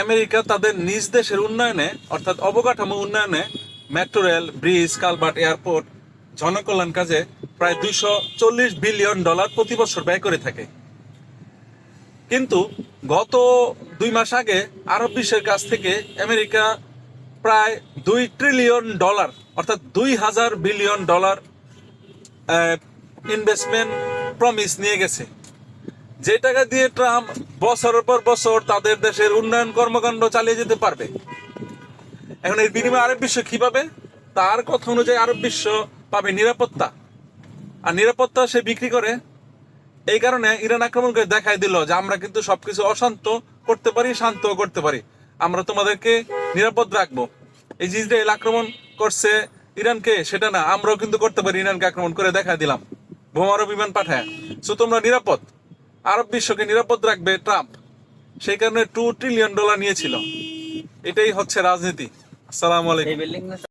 America তাদের নিজ দেশের উন্নয়নে, অর্থাৎ অবকাঠামো উন্নয়নে metro rail bridge culvert airport Janakalyan কাজে প্রায় দুইশো চল্লিশ বিলিয়ন ডলার প্রতি বছর ব্যয় করে থাকে। কিন্তু গত দুই মাস আগে আরব বিশ্বের কাছ থেকে আমেরিকা প্রায় দুই ট্রিলিয়ন ডলার অর্থাৎ দুই হাজার বিলিয়ন ডলার ইনভেস্টমেন্ট প্রমিস নিয়ে গেছে। যে টাকা দিয়ে ট্রাম্প বছরের পর বছর তাদের দেশের উন্নয়ন কর্মকাণ্ড চালিয়ে যেতে পারবে, এখন এর বিনিময়ে আরব বিশ্ব কি পাবে তার কথা অনুযায়ী আরব বিশ্ব পাবে নিরাপত্তা। আর নিরাপত্তা সে বিক্রি করে। এই কারণে ইরান আক্রমণ করে দেখাই দিল যে আমরা কিন্তু সবকিছু অশান্ত করতে পারি, শান্ত করতে পারি। আমরা তোমাদেরকে নিরাপদ রাখব। এই যে ইসরায়েল আক্রমণ করছে ইরানকে, সেটা না, আমরাও কিন্তু করতে পারি ইরানকে আক্রমণ করে দেখা দিলাম। বোমারো বিমান পাঠায়। সো তোমরা নিরাপদ। আরব বিশ্বকে নিরাপদ রাখবে ট্রাম্প। সেই কারণে টু ট্রিলিয়ন ডলার নিয়েছিল। এটাই হচ্ছে রাজনীতি। আসসালামু আলাইকুম।